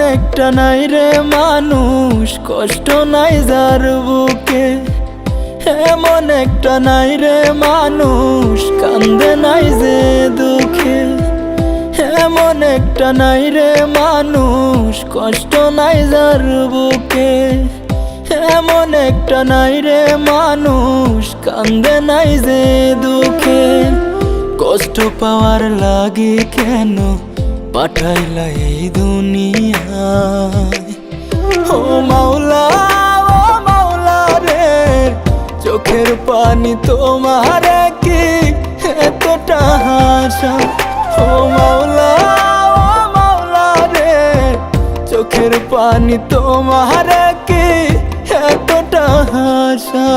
একটা নাই রে মানুষ, কষ্ট নাই যার বুকে। এমন একটা নাই রে মানুষ, কান্দে নাই যে দুঃখে। এমন একটা নাই রে মানুষ, কষ্ট নাই যার বুকে। এমন একটা নাই রে মানুষ, কান্দে নাই যে দুঃখে। কষ্ট পাওয়ার লাগে কেন? পাঠাইলা এই দুনিয়ায় ও মাওলা ও মাওলা রে, চোখের পানি তোমার কি এতটা হাসা ও মাওলা ও মাওলা রে, চোখের পানি তোমার কি এতটা হাসা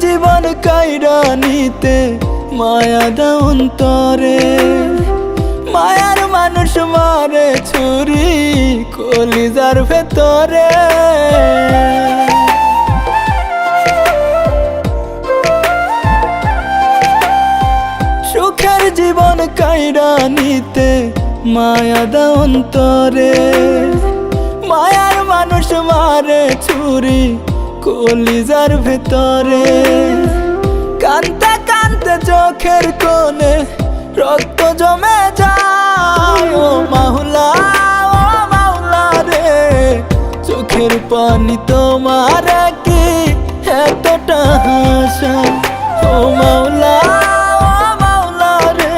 জীবন কাইরা নিতে মায়া অন্তরে। মায়ার মানুষ মারে ছুরি কলিজার ভেতরে। সুখের জীবন কাইরা নিতে মায়া অন্তরে। মায়ার মানুষ মারে ছুরি কলিজার ভেতরে। কান্তে কান্তে চোখের কোণে রক্ত জমে যায়। মাহুলা ও মাহুলা রে, চোখের পানি তোমার কি এতটা হাসা? ও মাওলা ও মাওলা রে,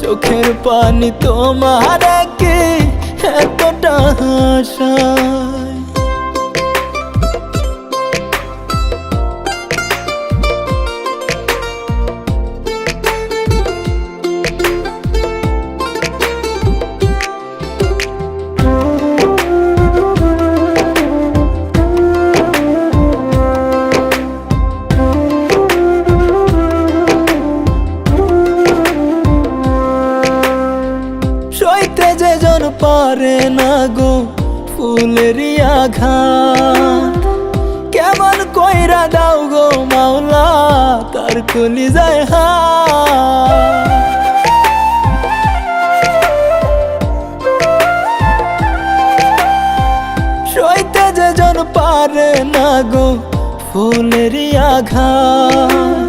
চোখের পানি তোমার কি এতটা হাসা? পারে না গো ফুলেরই আঘাত। কেমন কইরা দাও গো মাওলা, তার কলি যায় হা পারে না গো ফুলেরই আঘাত।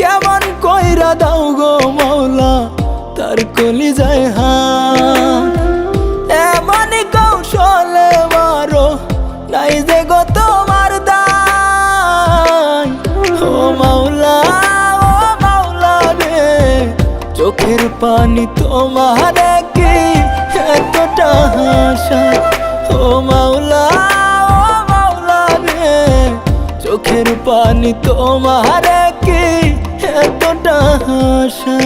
কেমন কইরা দাও গো মাওলা, তার কলি যায় হা কৌশলে মারো, নাই যে গো মাওলা মাওলা রে, চোখের পানি তোমার কি এতটা হাসা ও মাওলা মাওলা রে, চোখের পানি তোমার কি এতটা হাসা